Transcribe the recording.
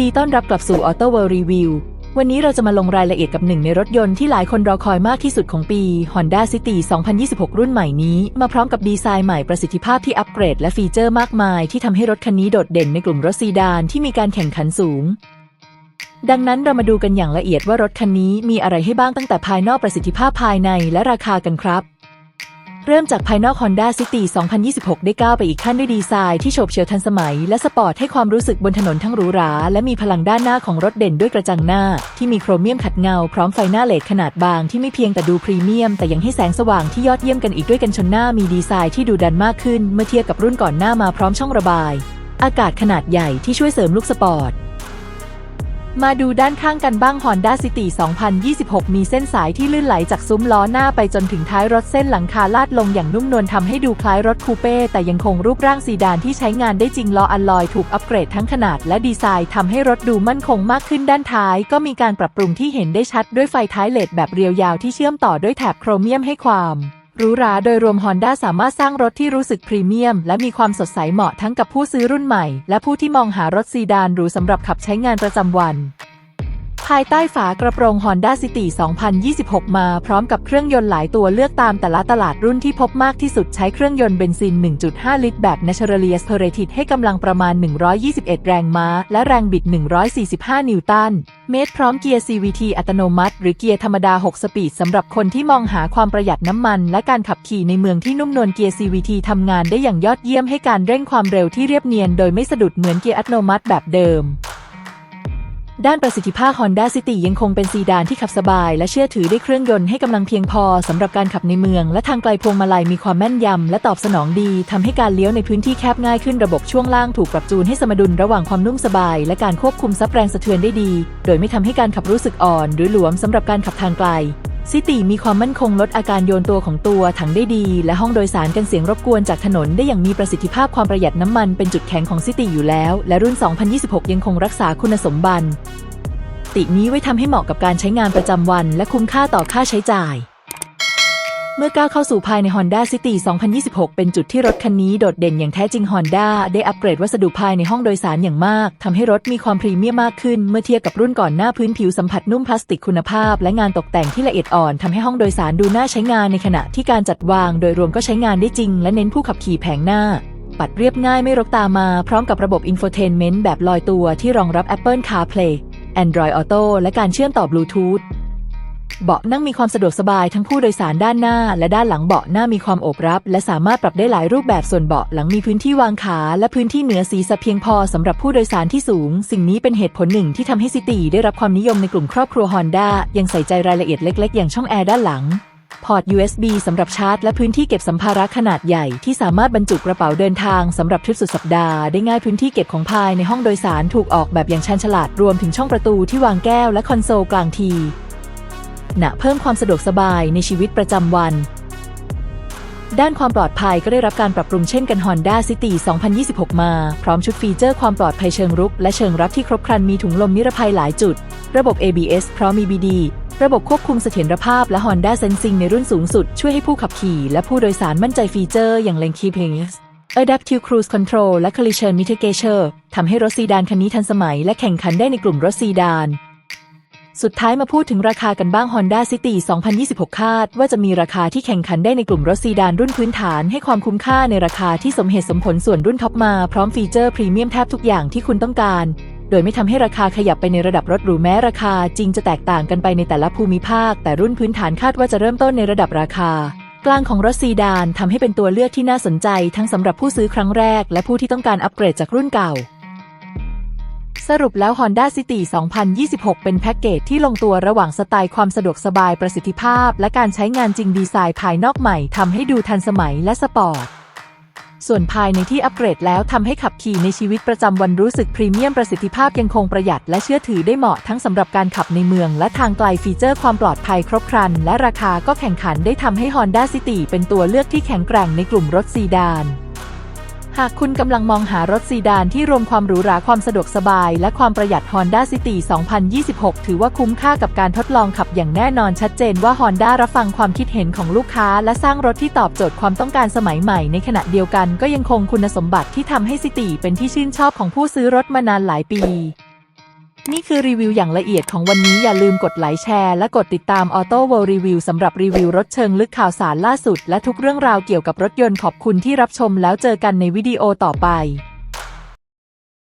ดีต้อนรับกลับสู่ Auto World Review วันนี้เราจะมาลงรายละเอียดกับหนึ่งในรถยนต์ที่หลายคนรอคอยมากที่สุดของปี Honda City 2026 รุ่นใหม่นี้ มาพร้อมกับดีไซน์ใหม่ประสิทธิภาพที่อัปเกรดและฟีเจอร์มากมาย ที่ทำให้รถคันนี้โดดเด่นในกลุ่มรถซีดานที่มีการแข่งขันสูง ดังนั้นเรามาดูกันอย่างละเอียดว่ารถคันนี้มีอะไรให้บ้างตั้งแต่ภายนอกประสิทธิภาพภายในและราคากันครับ เริ่มจากภายนอก Honda City 2026 ได้ก้าวไปอีกขั้นด้วยดีไซน์ที่โฉบเฉี่ยวทันสมัย และสปอร์ตให้ความรู้สึกบนถนนทั้งหรูหรา และมีพลังด้านหน้าของรถเด่นด้วยกระจังหน้า ที่มีโครเมียมขัดเงา พร้อมไฟหน้าเลดขนาดบางที่ไม่เพียงแต่ดูพรีเมียม แต่ยังให้แสงสว่างที่ยอดเยี่ยมกันอีกด้วยกันชนหน้ามีดีไซน์ที่ดูดันมากขึ้น เมื่อเทียบกับรุ่นก่อนหน้ามาพร้อมช่องระบาย อากาศขนาดใหญ่ที่ช่วยเสริมลุคสปอร์ต มาดูด้านข้างกันบ้าง Honda City 2026 มีเส้นสายที่ลื่นไหลจากซุ้มล้อหน้าไปจนถึงท้ายรถเส้นหลังคาลาดลงอย่างนุ่มนวลทำให้ดูคล้ายรถคูเป้ แต่ยังคงรูปร่างซีดานที่ใช้งานได้จริงล้ออัลลอยถูกอัปเกรดทั้งขนาดและดีไซน์ทำให้รถดูมั่นคงมากขึ้นด้านท้าย ก็มีการปรับปรุงที่เห็นได้ชัดด้วยไฟท้ายเลดแบบเรียวยาวที่เชื่อมต่อด้วยแถบโครเมียมให้ความ หรูหราโดยรวม Honda สามารถสร้างรถที่รู้สึกพรีเมียม และมีความสดใสเหมาะทั้งกับผู้ซื้อรุ่นใหม่ และผู้ที่มองหารถซีดานหรูสำหรับขับใช้งานประจำวัน ภายใต้ฝากระโปรง Honda City 2026 มาพร้อมกับเครื่องยนต์หลายตัวเลือกตามแต่ละตลาดรุ่นที่พบมากที่สุดใช้เครื่องยนต์เบนซิน 1.5 ลิตรแบบ Naturally Aspirated ให้กำลังประมาณ 121 แรงม้า และแรงบิด 145 นิวตันเมตรพร้อมเกียร์ CVT อัตโนมัติ หรือเกียร์ธรรมดา 6 สปีดสำหรับคนที่มองหาความประหยัดน้ำมัน และการขับขี่ในเมืองที่นุ่มนวลเกียร์ CVT ทำงานได้อย่างยอดเยี่ยมให้การเร่งความเร็วที่เรียบเนียน โดยไม่สะดุดเหมือนเกียร์อัตโนมัติแบบเดิม ด้านประสิทธิภาพ Honda City ยังคงเป็นซีดานที่ขับสบาย และเชื่อถือได้เครื่องยนต์ให้กำลังเพียงพอสำหรับการขับในเมือง และทางไกลพวงมาลัยมีความแม่นยำ และตอบสนองดีทำให้การเลี้ยวในพื้นที่แคบง่ายขึ้นระบบช่วงล่างถูกปรับจูนให้สมดุลระหว่างความนุ่มสบาย และการควบคุมซับแรงสะเทือนได้ดี โดยไม่ทำให้การขับรู้สึกอ่อน หรือหลวมสำหรับการขับทางไกล ซิตีมีความมั่นคงลดอาการโยนตัวของตัวถังได้ดี และห้องโดยสารกันเสียงรบกวนจากถนนได้อย่างมีประสิทธิภาพความประหยัดน้ำมันเป็นจุดแข็งของซิตีอยู่แล้ว และรุ่น 2026 ยังคงรักษาคุณสมบัติ ตินี้ไว้ทำให้เหมาะกับการใช้งานประจำวัน และคุ้มค่าต่อค่าใช้จ่าย เมื่อก้าวเข้าสู่ภายใน Honda City 2026 เป็นจุดที่รถคันนี้โดดเด่นอย่างแท้จริง Honda ได้อัปเกรดวัสดุภายในห้องโดยสารอย่างมากทำให้รถมีความพรีเมียมมากขึ้น เมื่อเทียบกับรุ่นก่อนหน้าพื้นผิวสัมผัสนุ่มพลาสติกคุณภาพ และงานตกแต่งที่ละเอียดอ่อนทำให้ห้องโดยสารดูน่าใช้งานในขณะที่การจัดวาง โดยรวมก็ใช้งานได้จริง และเน้นผู้ขับขี่แผงหน้า ปัดเรียบง่ายไม่รกตามา พร้อมกับระบบ Infotainment แบบลอยตัวที่รองรับ Apple CarPlay Android Auto และการเชื่อมต่อบลูทูธ เบาะนั่งมีความสะดวกสบายทั้งผู้โดยสารด้านหน้า และด้านหลังเบาะหน้ามีความโอบรับ และสามารถปรับได้หลายรูปแบบส่วนเบาะหลังมีพื้นที่วางขา และพื้นที่เหนือศีรษะเพียงพอสำหรับผู้โดยสารที่สูง สิ่งนี้เป็นเหตุผลหนึ่งที่ทำให้ซิตี้ได้รับความนิยมในกลุ่มครอบครัว Honda ยังใส่ใจรายละเอียดเล็ก ๆ อย่างช่องแอร์ด้านหลังพอร์ต USB สำหรับชาร์จ และพื้นที่เก็บสัมภาระขนาดใหญ่ที่สามารถบรรจุกระเป๋าเดินทางสำหรับทริปสุดสัปดาห์ได้ง่ายพื้นที่เก็บของภายในห้องโดยสารถูกออกแบบอย่างชันฉลาดรวมถึงช่องประตูที่วางแก้วและคอนโซลกลางที นะเพิ่มความสะดวกสบายในชีวิตประจำวัน ด้านความปลอดภัยก็ได้รับการปรับปรุงเช่นกัน Honda City 2026 มา พร้อมชุดฟีเจอร์ความปลอดภัยเชิงรุก และเชิงรับที่ครบครันมีถุงลมนิรภัยหลายจุด ระบบ ABS พร้อม EBD ระบบควบคุมเสถียรภาพและ Honda Sensing ในรุ่นสูงสุด ช่วยให้ผู้ขับขี่และผู้โดยสารมั่นใจฟีเจอร์อย่าง Lane Keeping Adaptive Cruise Control และ Collision Mitigation ทำให้รถซีดานคันนี้ทันสมัยและแข่งขันได้ในกลุ่มรถซีดาน สุดท้ายมาพูดถึงราคากันบ้าง Honda City 2026 คาด ว่าจะมีราคาที่แข่งขันได้ในกลุ่มรถซีดานรุ่นพื้นฐานให้ความคุ้มค่าในราคาที่สมเหตุสมผลส่วนรุ่นท็อปมาพร้อมฟีเจอร์พรีเมียมแทบทุกอย่างที่คุณต้องการ โดยไม่ทำให้ราคาขยับไปในระดับรถหรูแม้ราคาจริงจะแตกต่างกันไปในแต่ละภูมิภาค แต่รุ่นพื้นฐานคาดว่าจะเริ่มต้นในระดับราคา กลางของรถซีดานทำให้เป็นตัวเลือกที่น่าสนใจ ทั้งสำหรับผู้ซื้อครั้งแรก และผู้ที่ต้องการอัปเกรดจากรุ่นเก่า สรุปแล้ว Honda City 2026 เป็นแพ็กเกจที่ลงตัวระหว่างสไตล์ความสะดวกสบายประสิทธิภาพ และการใช้งานจริงดีไซน์ภายนอกใหม่ทำให้ดูทันสมัยและสปอร์ต ส่วนภายในที่อัปเกรดแล้วทำให้ขับขี่ในชีวิตประจำวันรู้สึกพรีเมียมประสิทธิภาพยังคงประหยัดและเชื่อถือได้เหมาะทั้งสำหรับการขับในเมือง และทางไกลฟีเจอร์ความปลอดภัยครบครัน และราคาก็แข่งขันได้ทำให้ Honda City เป็นตัวเลือกที่แข็งแกร่งในกลุ่มรถซีดาน หากคุณกำลังมองหารถซีดานที่รวมความหรูหราความสะดวกสบาย และความประหยัด Honda City 2026 ถือว่าคุ้มค่ากับการทดลองขับอย่างแน่นอนชัดเจนว่า Honda รับฟังความคิดเห็นของลูกค้า และสร้างรถที่ตอบโจทย์ความต้องการสมัยใหม่ ในขณะเดียวกันก็ยังคงคุณสมบัติที่ทำให้ City เป็นที่ชื่นชอบของผู้ซื้อรถมานานหลายปี นี่คือรีวิวอย่างละเอียดของวันนี้อย่าลืมกดไลค์แชร์และกดติดตาม Auto World Review สำหรับรีวิวรถเชิงลึกข่าวสารล่าสุด และทุกเรื่องราวเกี่ยวกับรถยนต์ขอบคุณที่รับชมแล้วเจอกันในวิดีโอต่อไป